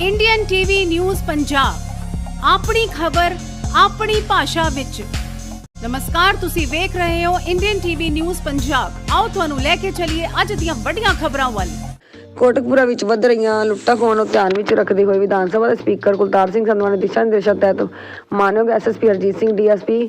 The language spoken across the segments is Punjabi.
ਇੰਡੀਅਨ ਟੀਵੀ ਨਿਊਜ਼ ਪੰਜਾਬ ਆਪਣੀ ਖਬਰ, ਆਪਣੀ ਭਾਸ਼ਾ ਵਿੱਚ। ਨਮਸਕਾਰ, ਤੁਸੀਂ ਵੇਖ ਰਹੇ ਹੋ ਇੰਡੀਅਨ ਟੀਵੀ ਨਿਊਜ਼ ਪੰਜਾਬ ਆਓ ਤੁਹਾਨੂੰ ਲੈ ਕੇ ਚੱਲੀਏ ਅੱਜ ਦੀਆਂ ਵੱਡੀਆਂ ਖਬਰਾਂ ਵੱਲ। ਕੋਟਕਪੁਰਾ ਵਿੱਚ ਵੱਧ ਰਹੀਆਂ ਲੁੱਟਾਂ ਖੋਹਾਂ ਨੂੰ ਧਿਆਨ ਵਿੱਚ ਰੱਖਦੇ ਹੋਏ ਵਿਧਾਨ ਸਭਾ ਦੇ ਸਪੀਕਰ ਕੁਲਤਾਰ ਸਿੰਘ ਸੰਧਵਾ ਨੇ ਦਿਸ਼ਾ ਨਿਰਦੇਸ਼ਾਂ ਤਹਿਤ ਮਾਨਯੋਗ SSP Harjit Singh DSP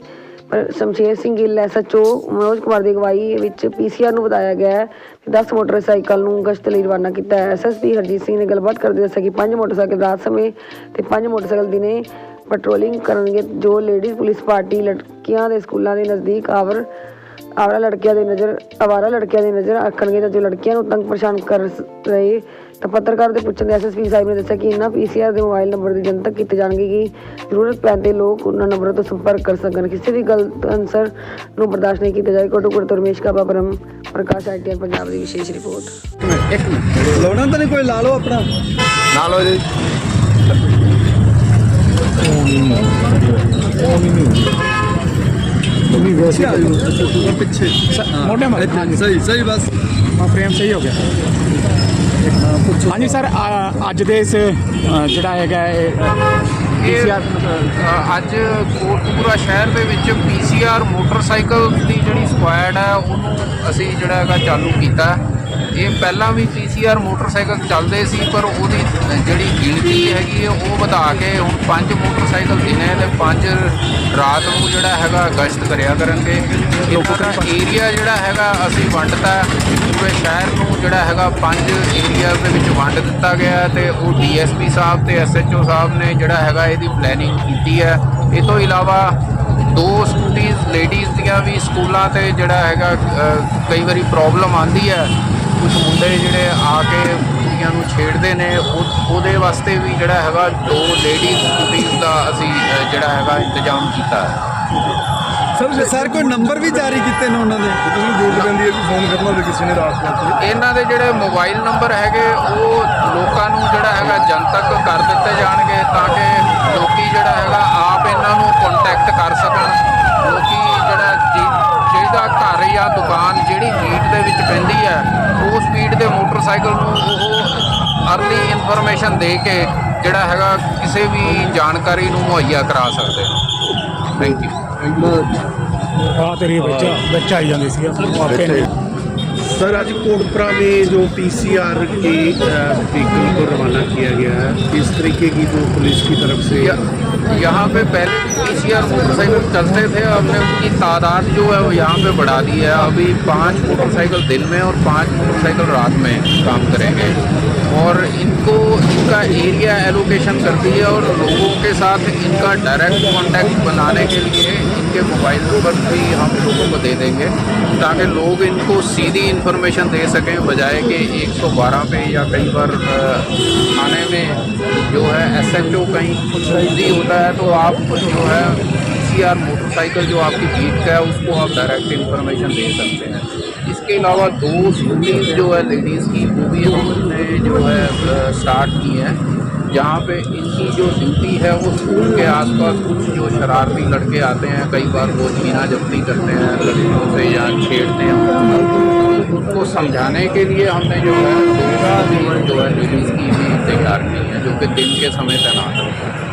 Shamsher Singh Gill SHO Manoj Kumar ਦੀ ਅਗਵਾਈ ਵਿੱਚ ਪੀਸੀਆਰ ਨੂੰ ਬਤਾਇਆ ਗਿਆ ਹੈ ਕਿ 10 ਮੋਟਰਸਾਈਕਲ ਨੂੰ ਗਸ਼ਤ ਲਈ ਰਵਾਨਾ ਕੀਤਾ ਹੈ। ਐਸਐਸਪੀ ਹਰਜੀਤ ਸਿੰਘ ਨੇ ਗੱਲਬਾਤ ਕਰਦੇ ਦੱਸਿਆ ਕਿ ਪੰਜ ਮੋਟਰਸਾਈਕਲ ਰਾਤ ਸਮੇਂ ਤੇ ਪੰਜ ਮੋਟਰਸਾਈਕਲ ਦਿਨੇ ਪੈਟਰੋਲਿੰਗ ਕਰਨਗੇ, ਜੋ ਲੇਡੀਜ਼ ਪੁਲਿਸ ਪਾਰਟੀ ਲੜਕੀਆਂ ਦੇ ਸਕੂਲਾਂ ਦੇ ਨਜ਼ਦੀਕ ਆਵਰ ਆਵਰਾ ਲੜਕੀਆਂ ਦੇ ਨਜ਼ਰ ਆਵਾਰਾ ਲੜਕੀਆਂ ਦੀ ਨਜ਼ਰ ਆਖਣਗੇ ਤਾਂ ਜੋ ਲੜਕੀਆਂ ਨੂੰ ਤੰਗ ਪਰੇਸ਼ਾਨ ਕਰ ਰਹੇ ਤਾਂ ਪੱਤਰਕਾਰ ਦੇ ਪੁੱਛਣ ਦੇ ਐਸਐਸਪੀ ਸਾਹਿਬ ਨੇ ਦੱਸਿਆ ਕਿ ਇਹਨਾਂ ਪੀਸੀਆਰ ਦੇ ਮੋਬਾਈਲ ਨੰਬਰ ਦੀ ਜਨਤਕ ਕੀਤੇ ਜਾਣਗੇ ਕਿ ਜ਼ਰੂਰਤ ਪੈਣ ਤੇ ਲੋਕ ਉਹਨਾਂ ਨੰਬਰਾਂ ਤੋਂ ਸੰਪਰਕ ਕਰ ਸਕਣ। ਕਿਸੇ ਵੀ ਗਲਤ ਅਨਸਰ ਨੂੰ ਬਰਦਾਸ਼ਤ ਨਹੀਂ ਕੀਤਾ ਜਾਏਗਾ। ਕੋਟਕਪੁਰ ਤੋਂ ਰਮੇਸ਼ ਕਾਬਾ ਪਰਮ ਪ੍ਰਕਾਸ਼ ਆਈਟੀਆਰ ਪੰਜਾਬ ਦੀ ਵਿਸ਼ੇਸ਼ ਰਿਪੋਰਟ। ਇੱਕ ਮਿੰਟ ਲਾਉਣਾ ਤਾਂ ਨਹੀਂ ਕੋਈ ਲਾ ਲਓ ਆਪਣਾ। ਨਾਲ ਹੋ ਜੀ। ਉਹ ਵੀ ਵੈਸੇ ਆ ਪਿੱਛੇ। ਮੋਢੇ ਮਾਰ। ਸਹੀ ਸਹੀ ਬਸ। ਹਾਂ ਫਰੇਮ ਸਹੀ ਹੋ ਗਿਆ। ਹਾਂਜੀ ਸਰ ਅੱਜ ਦੇ ਇਸ ਜਿਹੜਾ ਹੈਗਾ ਇਹ ਇਹ ਅੱਜ ਕੋਟਕਪੂਰਾ ਸ਼ਹਿਰ ਦੇ ਵਿੱਚ ਪੀਸੀਆਰ ਮੋਟਰਸਾਈਕਲ ਦੀ ਜਿਹੜੀ ਸਕੁਐਡ ਹੈ ਉਹਨੂੰ ਅਸੀਂ ਜਿਹੜਾ ਹੈਗਾ ਚਾਲੂ ਕੀਤਾ। ਇਹ ਪਹਿਲਾਂ ਵੀ ਪੀਸੀਆਰ ਮੋਟਰਸਾਈਕਲ ਚੱਲਦੇ ਸੀ ਪਰ ਉਹਦੀ ਜਿਹੜੀ ਗਿਣਤੀ ਹੈਗੀ ਹੈ ਉਹ ਵਧਾ ਕੇ ਹੁਣ ਪੰਜ ਮੋਟਰਸਾਈਕਲ ਦਿਨੇ ਤੇ ਪੰਜ ਰਾਤ ਨੂੰ ਜਿਹੜਾ ਹੈਗਾ ਗਸ਼ਤ ਕਰਿਆ ਕਰਨਗੇ। ਇਹਨਾਂ ਦਾ ਏਰੀਆ ਜਿਹੜਾ ਹੈਗਾ ਅਸੀਂ ਵੰਡਤਾ। ਪੂਰੇ ਸ਼ਹਿਰ ਨੂੰ ਜਿਹੜਾ ਹੈਗਾ ਪੰਜ ਏਰੀਆ ਦੇ ਵਿੱਚ ਵੰਡ ਦਿੱਤਾ ਗਿਆ ਤੇ ਉਹ ਡੀਐਸਪੀ ਸਾਹਿਬ ਤੇ ਐਸਐਚਓ ਸਾਹਿਬ ਨੇ ਜਿਹੜਾ ਹੈਗਾ ਇਹਦੀ ਪਲੈਨਿੰਗ ਕੀਤੀ ਹੈ। ਇਹ ਤੋਂ ਇਲਾਵਾ ਦੋ ਸਕੂਟੀਜ਼ ਲੇਡੀਜ਼ ਦੀਆਂ ਵੀ ਸਕੂਲਾਂ ਤੇ ਜਿਹੜਾ ਹੈਗਾ ਕਈ ਵਾਰੀ ਪ੍ਰੋਬਲਮ ਆਂਦੀ ਹੈ। ਕੁਝ ਮੁੰਡੇ ਜਿਹੜੇ ਆ ਕੇ ਕੁੜੀਆਂ ਨੂੰ ਛੇੜਦੇ ਨੇ, ਉਹ- ਉਹਦੇ ਵਾਸਤੇ ਵੀ ਜਿਹੜਾ ਹੈਗਾ ਦੋ ਲੇਡੀਜ਼ ਸਕੂਟੀਜ਼ ਦਾ ਅਸੀਂ ਜਿਹੜਾ ਹੈਗਾ ਇੰਤਜ਼ਾਮ ਕੀਤਾ ਹੈ। ਸਰ ਸਰ ਕੋਈ ਨੰਬਰ ਵੀ ਜਾਰੀ ਕੀਤੇ ਨੇ ਉਹਨਾਂ ਦੇ? ਤੁਸੀਂ ਜ਼ਰੂਰਤ ਪੈਂਦੀ ਹੈ ਕਿ ਫੋਨ ਕਰਨਾ ਹੋਵੇ ਕਿਸੇ ਨੇ ਰਾਤ ਨੂੰ ਇਹਨਾਂ ਦੇ ਜਿਹੜੇ ਮੋਬਾਈਲ ਨੰਬਰ ਹੈਗੇ ਉਹ ਲੋਕਾਂ ਨੂੰ ਜਿਹੜਾ ਹੈਗਾ ਜਨਤਕ ਕਰ ਦਿੱਤੇ ਜਾਣਗੇ ਤਾਂ ਕਿ ਲੋਕੀ ਜਿਹੜਾ ਹੈਗਾ ਆਪ ਇਹਨਾਂ ਨੂੰ ਕੰਟੈਕਟ ਕਰ ਸਕਣ। ਲੋਕੀ ਜਿਹੜਾ ਜਿਹਦਾ ਘਰ ਜਾਂ ਦੁਕਾਨ ਜਿਹੜੀ ਮੀਟ ਦੇ ਵਿੱਚ ਪੈਂਦੀ ਹੈ ਉਹ ਸਪੀਡ ਦੇ ਮੋਟਰਸਾਈਕਲ ਨੂੰ ਉਹ ਅਰਲੀ ਇਨਫੋਰਮੇਸ਼ਨ ਦੇ ਕੇ ਜਿਹੜਾ ਹੈਗਾ ਕਿਸੇ ਵੀ ਜਾਣਕਾਰੀ ਨੂੰ ਮੁਹੱਈਆ ਕਰਾ ਸਕਦੇ ਥੈਂਕ ਯੂ ਆ ਤੇਰੀ ਵਿੱਚ ਵਿੱਚ ਆਈ ਜਾਂਦੀ ਸੀ। ਆਪੇ ਨੇ सर, आज कोटपुरा में जो पीसीआर के व्हीकल को रवाना किया गया है, किस तरीके की जो पुलिस की तरफ़ से? य- यहाँ पे पहले पीसीआर मोटरसाइकिल चलते थे, हमने उनकी तादाद जो है वो यहाँ पे बढ़ा दी है। अभी पाँच मोटरसाइकिल दिन में और पाँच मोटरसाइकिल रात में काम करेंगे। और इनको, इनका एरिया एलोकेशन कर दी है और लोगों के साथ इनका डायरेक्ट कांटेक्ट बनाने के लिए इनके मोबाइल नंबर भी हम लोगों को दे देंगे, ताकि लोग इनको सीधी इन्फॉर्मेशन दे सकें, बजाय कि 112 पे या कई बार थाने में जो है एसएचओ कहीं कुछ बिज़ी होता है तो आप जो है पीसीआर मोटरसाइकिल जो आपकी बीट का है, उसको आप डायरेक्ट इन्फॉर्मेशन दे सकते हैं। इसके अलावा दो स्कूटीज जो है लेडीज़ की, वो भी हमने जो है स्टार्ट की है। जहाँ पे इनकी जो ड्यूटी है वो स्कूल के आसपास कुछ जो शरारती लड़के आते हैं, कई बार वो छीना जब्ती करते हैं, लड़कियों से या छेड़ते हैं। उनको समझाने के लिए हमने जो है दो जीवन जो है लेडीज़ की भी तैयार की है, जो कि दिन के समय तैनात होता हैं।